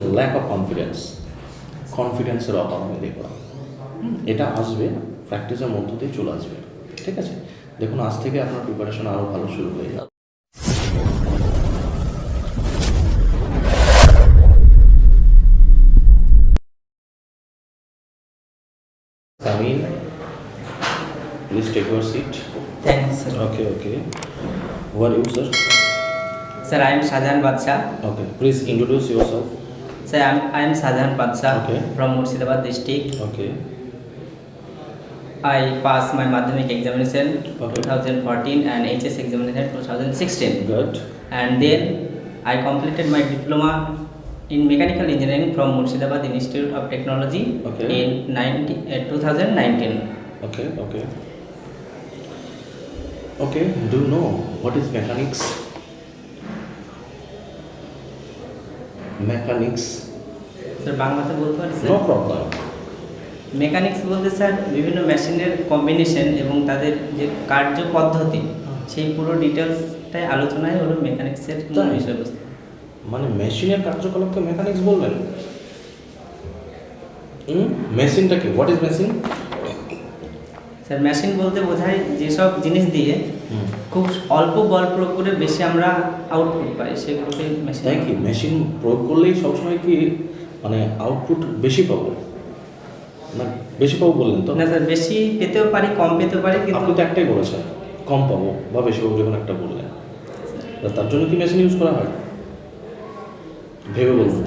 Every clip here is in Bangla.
ল্যাক অফ কনফিডেন্স কনফিডেন্সের অভাব আমি দেখলাম এটা আসবে প্র্যাকটিসের মধ্য দিয়ে চলে আসবে ঠিক আছে দেখুন আজ থেকে আপনার প্রিপারেশন আরও ভালো শুরু হয়ে যাবে Come in. Please take your seat. Thank you, sir. Okay, okay. Who are you, sir? Sir, I am Shahjahan Badshah. Okay. Please introduce yourself. Sir, I am, I am Shahjahan Badshah Okay. from Murshidabad district. Okay. I passed my Madhyamik examination Okay. 2014 and HS examination 2016. Good. And then I completed my diploma in mechanical engineering from Murshidabad Institute of Technology Okay. in 90, uh, 2019. Okay, okay. Okay, do you know what is mechanics? Mechanics. Sir বাংলাতে বলতে পারি স্যার problem. মেকানিক্স বলতে স্যার বিভিন্ন মেশিনের কম্বিনেশন এবং তাদের যে কার্য পদ্ধতি সেই পুরো ডিটেলসটাই আলোচনায় হলো মেকানিক্সের? বিষয়বস্তু মানে মেশিনের কার্যকলাপকে মেকানিক্স বলবেন মেশিনটা কি what is machine sir machine বলতে বোঝায় যেসব জিনিস দিয়ে খুব অল্প বল প্রয়োগ করে বেশি আমরা আউটপুট পাই সেগুলোকে মেশিন তাই কি? মেশিন প্রয়োগ করলেই সবসময় কি মানে আউটপুট বেশি পাবো? না বেশি পাবো বললেন তো? না স্যার বেশি পেতেও পারি কম পেতেও পারি কিন্তু আপনি তো একটাই বলেছেন কম পাবো বা বেশি পাবো যখন একটা বললেন। তার জন্য কি মেশিন ইউজ করা হয়? ভেবে বলুন।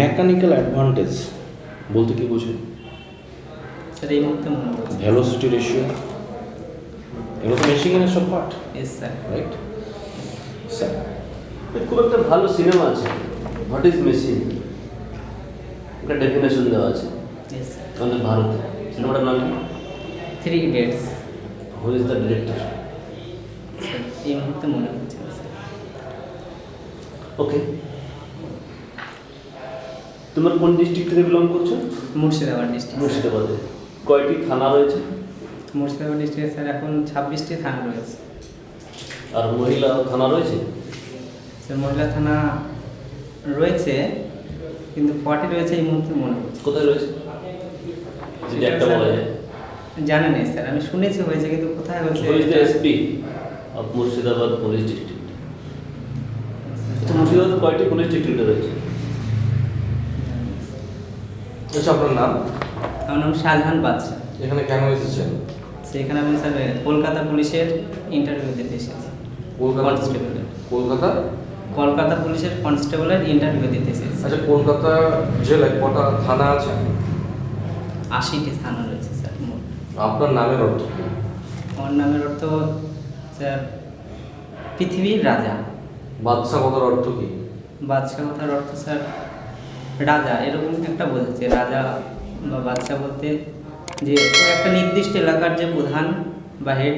মেকানিক্যাল অ্যাডভান্টেজ বলতে কি বুঝি স্যার এই মুহূর্তে মনে করছি। ভেলোসিটি রেশিও এগুলো তো মেশিনের সব part yes sir right sir খুব একটা ভালো সিনেমা আছে। হোয়াট ইজ মেশিন একটা ডেফিনেশন দেওয়া আছে। আমাদের ভারতে। সিনেমাটার নাম কি? Three idiots who is the director এই মুহূর্তে মনে হচ্ছে ওকে তোমার কোন ডিস্ট্রিক্ট থেকে বিলং করছ? মুর্শিদাবাদ ডিস্ট্রিক্ট মুর্শিদাবাদে। কয়টি থানা রয়েছে? মুর্শিদাবাদ ডিস্ট্রিক্টে স্যার এখন ছাব্বিশটি থানা রয়েছে। আর মহিলা থানা রয়েছে? স্যার মহিলা থানা রয়েছে কিন্তু কটি রয়েছে এই মুহূর্তে মনে করছে কোথায় রয়েছে? যদি একটা বলা যায়। জানা নেই স্যার আমি শুনেছি হয়েছে কিন্তু কোথায় হয়েছে who is the SP of Murshidabad police district. আচ্ছা মুর্শিদাবাদে কয়টি পুলিশ ডিস্ট্রিক্ট রয়েছে? আচ্ছা আপনার নাম? আমার নাম শাহজাহান বাদশা এখানে কেন এসেছেন? সেখানে আমি স্যার কলকাতা পুলিশের ইন্টারভিউ দিতে এসেছি। কলকাতা কনস্টেবলের কলকাতা? কলকাতা পুলিশের কনস্টেবলের ইন্টারভিউ দিতে এসেছি। আচ্ছা কলকাতা জেলায় কটা থানা আছে? আশিটি স্থান রয়েছে স্যার আপনার নামের অর্থ কি? আমার নামের অর্থ স্যার পৃথিবীর রাজা। বাদশা কথার অর্থ কি? বাদশাহ কথার অর্থ স্যার রাজা এরকম একটা বোঝাচ্ছে রাজা বা বাদশাহ বলতে যে একটা নির্দিষ্ট এলাকার যে প্রধান বা হেড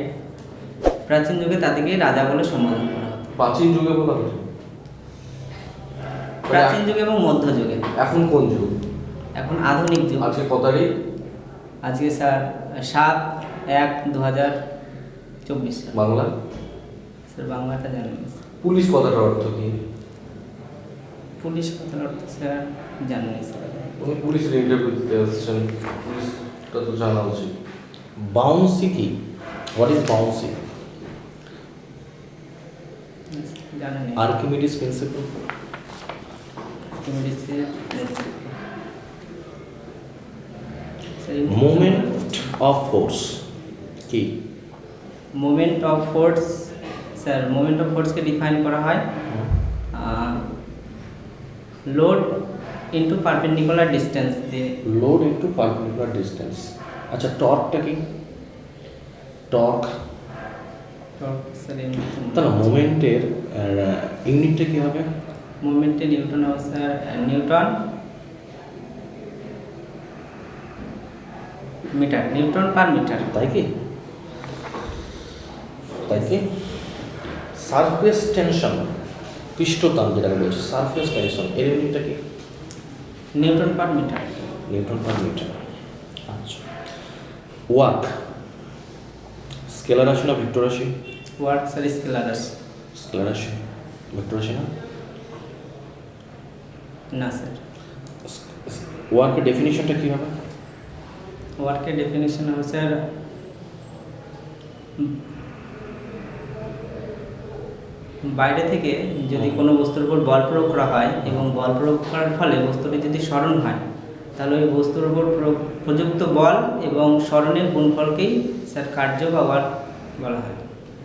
প্রাচীন যুগে তাদেরকে রাজা বলে সম্বোধন করা হতো। প্রাচীন যুগে বলা হতো? প্রাচীন যুগে এবং মধ্যযুগে এখন কোন যুগ? এখন আধুনিক যুগ। আজকে ক তারিখ? আজকে স্যার সাত এক দু হাজার চব্বিশ। বাংলা? স্যার বাংলাটা জানেন পুলিশ কথাটার অর্থ কি? পুলিশ কথার অর্থ স্যার জানেন স্যার। উনি পুলিশের ইন্টারভিউ দিতে পুলিশটা তো জানা উচিত। বাউন্সি কি what is buoyancy. Archimedes principle moment of force কি? Moment of force sir moment of ফোর্সকে define করা হয় লোড ইনটু পারপেন্ডিকুলার ডিস্টেন্স দিয়ে। লোড ইন্টু পারপেন্ডিকুলার ডিস্টেন্স আচ্ছা টর্কটা কি? টর্ক তাহলে মোমেন্টের ইউনিটটা কি হবে? মোমেন্টের নিউটন হবে sir newton metre newton per metre তাই কি? তাই কি? সারফেস টেনশন পৃষ্ঠতাপ যেটাকে বলছে সারফেস টেনশন এর ইউনিটটা কি? Newton per metre newton per metre আচ্ছা। ওয়ার্ক স্কেলার রাশি না ভেক্টর রাশি? ওয়ার্ক স্যার স্কেলার রাশি। স্কেলার রাশি। ভেক্টর রাশি না? না স্যার ওয়ার্কের ডেফিনিশনটা কী হবে? ওয়ার্কের ডেফিনেশন হবে স্যার বাইরে থেকে যদি কোনো বস্তুর উপর বল প্রয়োগ করা হয় এবং বল প্রয়োগ করার ফলে বস্তুটি যদি স্মরণ হয় তাহলে ওই বস্তুর উপর প্রযুক্ত বল এবং স্মরণের গুণফলকেই স্যার কার্য বা ওয়ার্ক বলা হয়।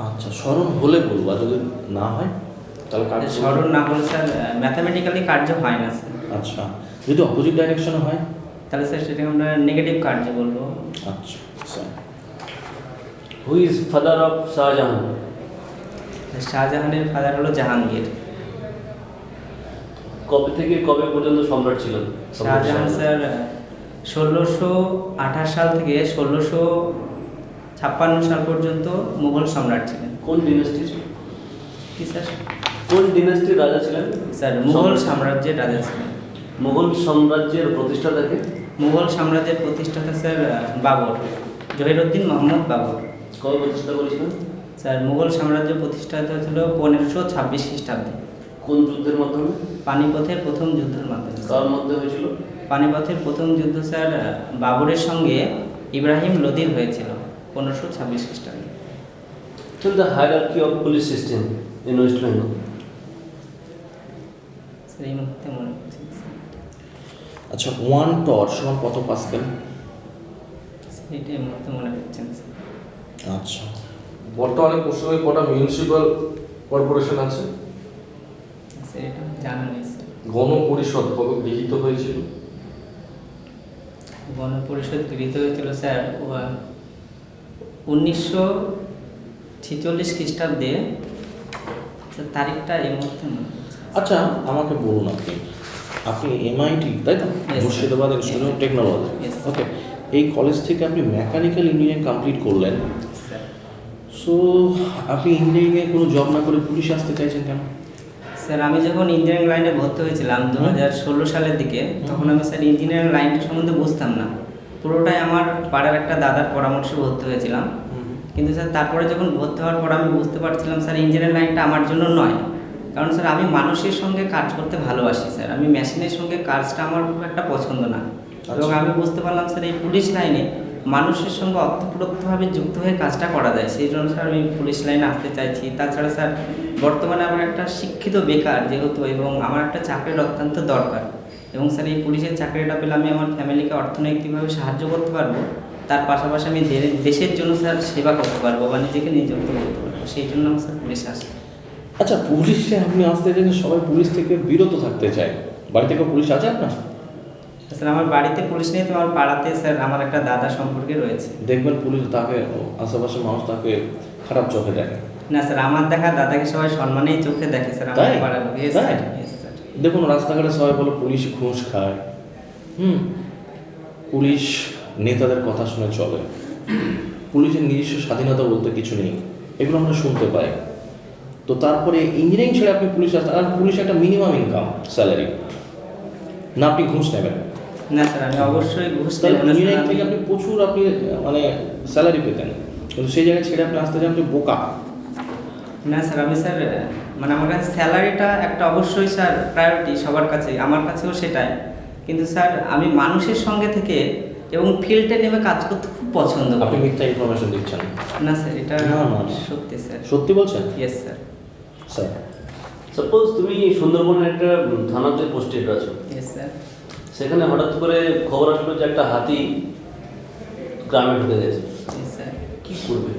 আচ্ছা স্মরণ হলে বলব আর যদি না হয় তাহলে কাজ স্মরণ না হলে স্যার ম্যাথামেটিক্যালি কার্য হয় না স্যার। আচ্ছা যদি অপোজিট ডাইরেকশনে হয়? তাহলে স্যার সেটাকে আমরা নেগেটিভ কার্য বলব। আচ্ছা sir who is father of Shahjahan শাহজাহানের ফাদার হলো জাহাঙ্গীর। কবে থেকে কবে পর্যন্ত সম্রাট ছিলেন শাহজাহান স্যার ষোলোশো আঠাশ সাল থেকে ষোলোশো ছাপ্পান্ন সাল পর্যন্ত মুঘল সম্রাট ছিলেন। কোন ডিনাস্টি কি স্যার? কোন ডিনাস্টির রাজা ছিলেন? স্যার মুঘল সাম্রাজ্যের রাজা ছিলেন। মুঘল সাম্রাজ্যের প্রতিষ্ঠাতাকে মুঘল সাম্রাজ্যের প্রতিষ্ঠাতা স্যার বাবর জহিরুদ্দিন মোহাম্মদ বাবর। কবে প্রতিষ্ঠা করেছিলেন? স্যার মুঘল সাম্রাজ্য প্রতিষ্ঠাতা হয়েছিল পনেরোশো ছাব্বিশ খ্রিস্টাব্দে। কোন যুদ্ধের মাধ্যমে? পানিপথের প্রথম যুদ্ধের মাধ্যমে কার মধ্যে হয়েছিল? পানিপথের প্রথম যুদ্ধ স্যার বাবরের সঙ্গে ইব্রাহিম লোদির হয়েছিল পনেরোশো ছাব্বিশ খ্রিস্টাব্দে। Tell the hierarchy of police system in West Bengal. Sir এই মুহূর্তে মনে পড়ছে আচ্ছা ওয়ান টর সমান কত পাস্কেল মুহূর্তে মনে স্যার। আচ্ছা। বর্তমানে পশ্চিমবঙ্গে কটা মিউনিসিপ্যাল কর্পোরেশন আছে? জানা নেই স্যার গণপরিষদ কবে গৃহীত হয়েছিল? গণপরিষদ গৃহীত হয়েছিল স্যার উনিশশো ছেচল্লিশ খ্রিস্টাব্দে। তারিখটা এই মুহূর্তে। আচ্ছা আমাকে বলুন আপনি। আপনি এমআইটি তাই তো. Murshidabad institute of technology okay এই কলেজ থেকে আপনি মেকানিক্যাল ইঞ্জিনিয়ারিং কমপ্লিট করলেন। সো আপনি ইঞ্জিনিয়ারিংয়ে কোনো জব না করে পুলিশে আসতে চাইছেন কেন? স্যার আমি যখন ইঞ্জিনিয়ারিং লাইনে ভর্তি হয়েছিলাম দু হাজার ষোলো সালের দিকে তখন আমি স্যার ইঞ্জিনিয়ারিং লাইনটা সম্বন্ধে বুঝতাম না। পুরোটাই আমার পাড়ার একটা দাদার পরামর্শে ভর্তি হয়েছিলাম। কিন্তু স্যার তারপরে যখন ভর্তি হওয়ার পর আমি বুঝতে পারছিলাম স্যার ইঞ্জিনিয়ারিং লাইনটা আমার জন্য নয়। কারণ স্যার আমি মানুষের সঙ্গে কাজ করতে ভালোবাসি স্যার আমি মেশিনের সঙ্গে কাজটা আমার খুব একটা পছন্দ না। এবং আচ্ছা। আমি বুঝতে পারলাম স্যার এই পুলিশ লাইনে মানুষের সঙ্গে অর্থপ্রদত্তভাবে যুক্ত হয়ে কাজটা করা যায়। সেই জন্য স্যার আমি পুলিশ লাইনে আসতে চাইছি। তাছাড়া স্যার বর্তমানে আমার একটা শিক্ষিত বেকার যেহেতু এবং আমার একটা চাকরির অত্যন্ত দরকার এবং স্যার এই পুলিশের চাকরিটা পেলে আমি আমার ফ্যামিলিকে অর্থনৈতিকভাবে সাহায্য করতে পারব। তার পাশাপাশি আমি দেশের জন্য স্যার সেবা করতে পারব বা নিজেকে নিযুক্ত করতে পারব। সেই জন্য আমার স্যার পুলিশে আসি আচ্ছা পুলিশে আপনি আসতে চাইছেন সবাই পুলিশ থেকে বিরত থাকতে চায়। বাড়ি থেকে পুলিশ আছে আপনার? স্যার আমার বাড়িতে পুলিশ নেই তো আমার পাড়াতে স্যার আমার একটা দাদা সম্পর্কে রয়েছে। দেখবেন পুলিশ তাকে আশেপাশের মানুষ তাকে খারাপ চোখে দেখে। না স্যার আমার দেখা দাদাকে সবাই সম্মানেই চোখে দেখে স্যার আমার? পাড়ার লোক। দেখুন রাস্তাঘাটে সবাই বলো পুলিশ ঘুষ খায়। হুম? পুলিশ নেতাদের কথা শুনে চলে। পুলিশের নিজস্ব স্বাধীনতা বলতে কিছু নেই। এগুলো আমরা শুনতে পাই। তো তারপরে ইঞ্জিনিয়ারিং ছেড়ে আপনি পুলিশ আসতে আর পুলিশ একটা মিনিমাম ইনকাম স্যালারি না আপনি ঘুষ নেবেন। না স্যার আমি অবশ্যই ঘুষ তাহলে দেবো না, স্যার, ইঞ্জিনিয়ারিং আমি- থেকে আপনি প্রচুর আপনি মানে স্যালারি পেতেন। কিন্তু সেই জায়গায় ছেড়ে আপনি আসতে চান যে বোকা। না স্যার আমি স্যার মানে আমার কাছে স্যালারিটা একটা অবশ্যই স্যার প্রায়োরিটি সবার কাছে আমার কাছেও সেটাই। কিন্তু স্যার আমি মানুষের সঙ্গে থেকে এবং ফিল্ডে নেমে কাজ করতে খুব পছন্দ আপনি করি। মিথ্যা ইনফরমেশন দিচ্ছেন। না স্যার এটা না, না। সত্যি স্যার। সত্যি বলছেন? Yes sir. স্যার। সাপোজ তুমি সুন্দরবনের একটা থানাতে পোস্টেড আছো। Yes sir. সেখানে হঠাৎ করে খবর আসলো যে একটা হাতি গ্রামে ঢুকে গেছে। স্যার কি করবে?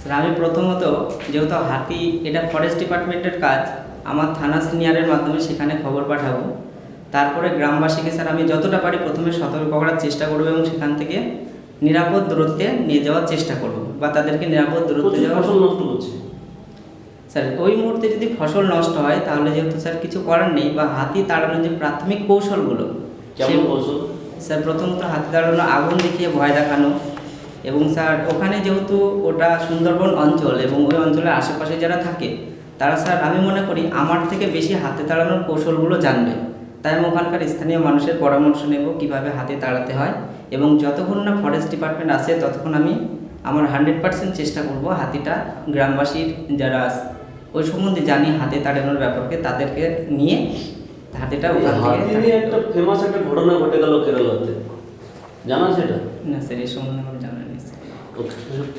স্যার আমি প্রথমত যেহেতু হাতি এটা ফরেস্ট ডিপার্টমেন্টের কাজ আমার থানা সিনিয়রের মাধ্যমে সেখানে খবর পাঠাবো। তারপরে গ্রামবাসীকে স্যার আমি যতটা পারি প্রথমে সতর্ক করার চেষ্টা করব এবং সেখান থেকে নিরাপদ দূরত্বে নিয়ে যাওয়ার চেষ্টা করব বা তাদেরকে নিরাপদ দূরত্বে ফসল নষ্ট করছে স্যার ওই মুহূর্তে যদি ফসল নষ্ট হয় তাহলে যেহেতু স্যার কিছু করার নেই বা হাতি তাড়ানোর যে প্রাথমিক কৌশলগুলো কেমন কৌশল স্যার প্রথমত হাতি দাঁড়ানো আগুন দেখিয়ে ভয় দেখানো। এবং স্যার ওখানে যেহেতু ওটা সুন্দরবন অঞ্চল এবং ওই অঞ্চলের আশেপাশে যারা থাকে তারা স্যার আমি মনে করি আমার থেকে বেশি হাতে তাড়ানোর কৌশলগুলো জানবে। তাই আমি ওখানকার স্থানীয় মানুষের পরামর্শ নেব কীভাবে হাতে তাড়াতে হয় এবং যতক্ষণ না ফরেস্ট ডিপার্টমেন্ট আসে ততক্ষণ আমি আমার হান্ড্রেড পার্সেন্ট চেষ্টা করব হাতিটা গ্রামবাসীর যারা ওই সম্বন্ধে জানি হাতে তাড়ানোর ব্যাপারকে তাদেরকে নিয়ে হাতিটা ওখান হাতি নিয়ে একটা ফেমাস একটা ঘটনা ঘটে গেল কেরালাতে। জানা সেটা। না স্যার এই সম্বন্ধে আমার জানা নেই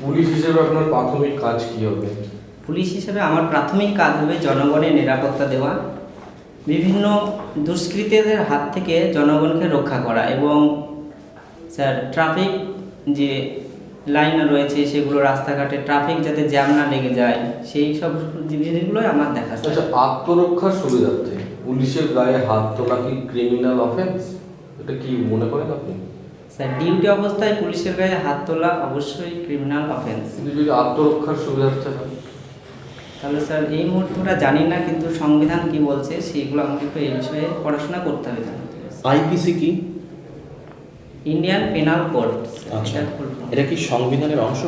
পুলিশ হিসেবে আপনার প্রাথমিক কাজ কি হবে? পুলিশ হিসেবে আমার প্রাথমিক কাজ হবে জনগণের নিরাপত্তা দেওয়া বিভিন্ন দুষ্কৃতীদের হাত থেকে জনগণকে রক্ষা করা এবং স্যার ট্রাফিক যে লাইন রয়েছে সেগুলো রাস্তাঘাটে ট্রাফিক যাতে জ্যাম না লেগে যায় সেই সব জিনিসগুলোই আমার দেখা আচ্ছা আত্মরক্ষার সুবিধার্থে পুলিশের গায়ে হাত তোলা কি ক্রিমিনাল অফেন্স এটা কি মনে করেন আপনি? স্যার ডিউটি অবস্থায় পুলিশের গায়ে হাত তোলা অবশ্যই ক্রিমিনাল অফেন্স কিন্তু যদি আত্মরক্ষার সুবিধার্থে হয়? তাহলে স্যার এই মুহূর্তে ওরা জানি না কিন্তু সংবিধান কি বলছে সেইগুলো আমাকে একটু এই বিষয়ে পড়াশোনা করতে হবে। আইপিসি কি? ইন্ডিয়ান পেনাল কোড আচ্ছা। এটা কি সংবিধানের অংশ?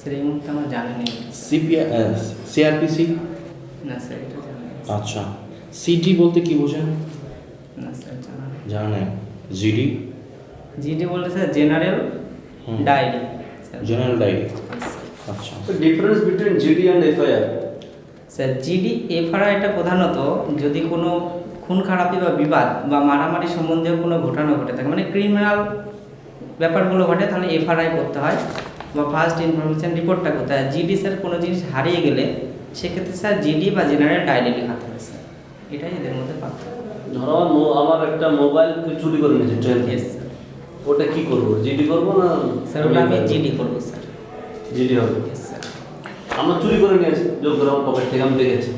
স্যার এই মুহূর্তে আমার জানা নেই সিপিআই সিআরপিসি? না স্যার এটা জানা আচ্ছা। সিডি বলতে কি বোঝেন না স্যার জানা জিডি জিডি বলতে sir general. Diary general diary আচ্ছা। Difference between GD and FIR sir GD FRI এটা প্রধানত যদি কোনো খুন খারাপি বা বিবাদ বা মারামারি সম্বন্ধীয় কোনো ঘটনা ঘটে থাকে মানে ক্রিমিনাল ব্যাপারগুলো ঘটে তাহলে এফআরআই করতে হয় বা ফার্স্ট ইনফরমেশন রিপোর্টটা করতে হয়। জিডি স্যার কোনো জিনিস হারিয়ে গেলে সেক্ষেত্রে স্যার জিডি বা জেনারেল ডায়েরি লেখাতে হবে স্যার এটাই এদের মধ্যে পার্থক্য। ধরো আমার মো- আমার একটা মোবাইল চুরি করে নিয়েছে ট্রেন ওটা কি করব জিডি করব না স্যার ওটা আমি জিডি করব স্যার জিডি হবে? আমরা চুরি করে নিয়েছি জোর করে আমার পকেট থেকে আমি দেখেছি।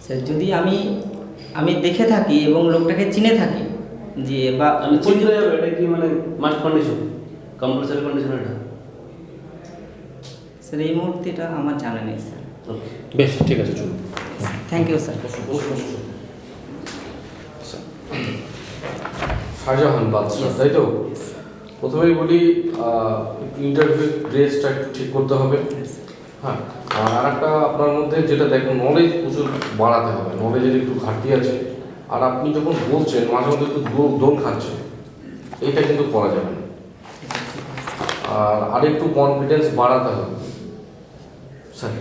স্যার যদি আমি আমি দেখে থাকি এবং লোকটাকে চিনে থাকি যে বা আমি চিনতে যাব এটা কি মানে মাস্ট কন্ডিশন কম্পালসারি কন্ডিশন এটা? স্যার এই মুহূর্তে এটা আমার জানা নেই স্যার ওকে বেশ ঠিক আছে চলুন। থ্যাংক ইউ স্যার শাহজাহান বাদশাহ তাই তো? প্রথমেই বলি ইন্টারভিউ ড্রেসটা একটু ঠিক করতে হবে। হ্যাঁ আর একটা আপনার মধ্যে যেটা দেখুন নলেজ প্রচুর বাড়াতে হবে। নলেজের একটু ঘাটতি আছে। আর আপনি যখন বলছেন মাঝে মধ্যে একটু দোল দোল খাচ্ছেন এইটা কিন্তু করা যাবে না। আর আরেকটু কনফিডেন্স বাড়াতে হবে। স্যার।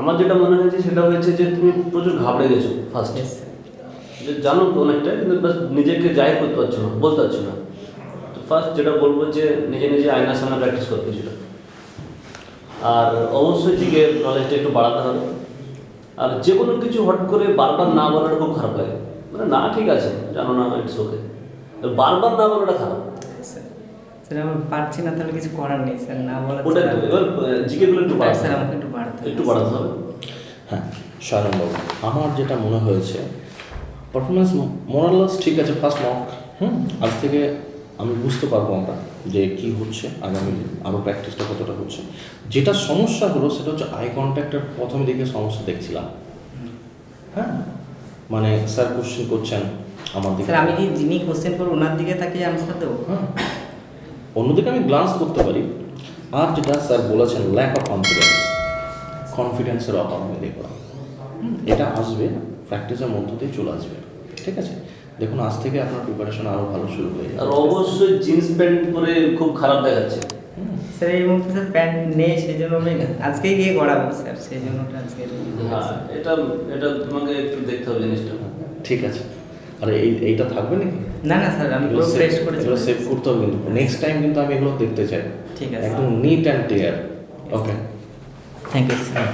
আমার যেটা মনে হয়েছে সেটা হয়েছে যে তুমি প্রচুর ঘাবড়ে গেছো ফার্স্ট যে জানো অনেকটা কিন্তু নিজেকে জাহির করতে পারছ না বলতে পারছ না। তো ফার্স্ট যেটা বলব যে নিজে নিজে আয়নার সামনে প্র্যাকটিস করতে কিছুটা। আর অবশ্যই দিকে নলেজটা একটু বাড়াতে হবে। আর যে কোনো কিছু হট করে বারবার না বলাটা খুব খারাপ লাগে। মানে না ঠিক আছে জানো না ইটস ওকে বারবার না বলাটা খারাপ। স্যার আমি পারছি না তাহলে কিছু করার নেই স্যার না বলা ওটা এবার জিকে গুলো একটু স্যার আমাকে একটু। একটু বাড়াতে হবে? হ্যাঁ শারণবাবু আমার যেটা মনে হয়েছে পারফরমেন্স মোরালাস ঠিক আছে ফার্স্ট মক হুম? আজ থেকে আমি বুঝতে পারব আমরা যে কি হচ্ছে আগামী দিন আরও প্র্যাকটিসটা কতটা হচ্ছে। যেটা সমস্যা হলো সেটা হচ্ছে আই কন্ট্যাক্টের প্রথম দিকে সমস্যা দেখছিলাম। হ্যাঁ? মানে স্যার কোশ্চেন করছেন আমার দিকে। স্যার আমি কি যিনি কোশ্চেন করব ওনার দিকে তাকে আনসার দেবো হ্যাঁ। অন্যদিকে আমি গ্লান্স করতে পারি আর যেটা স্যার বলেছেন ল্যাক অফ কনফিডেন্স কনফিডেন্সের অভাব আমি দেখলাম এটা আসবে প্র্যাকটিসের মধ্য দিয়ে চলে আসবে। ঠিক আছে? দেখুন আজ থেকে আপনার প্রিপারেশন আরও ভালো শুরু হয়ে আর অবশ্যই জিন্স প্যান্ট পরে খুব খারাপ দেখাচ্ছে। হুম, স্যার এই মুহূর্তে স্যার প্যান্ট নেই সেই জন্য আমি আজকেই গিয়ে গড়াবো স্যার। সেই জন্য আজকে হ্যাঁ এটা এটা তোমাকে একটু দেখতে হবে জিনিসটা। ঠিক আছে। আর এই এইটা থাকবে নাকি? না না স্যার আমি পুরো ফ্রেশ করে এগুলো সেভ করতে হবে কিন্তু। নেক্সট টাইম কিন্তু আমি এগুলো দেখতে চাই। ঠিক আছে। একদম neat and clear okay thank you sir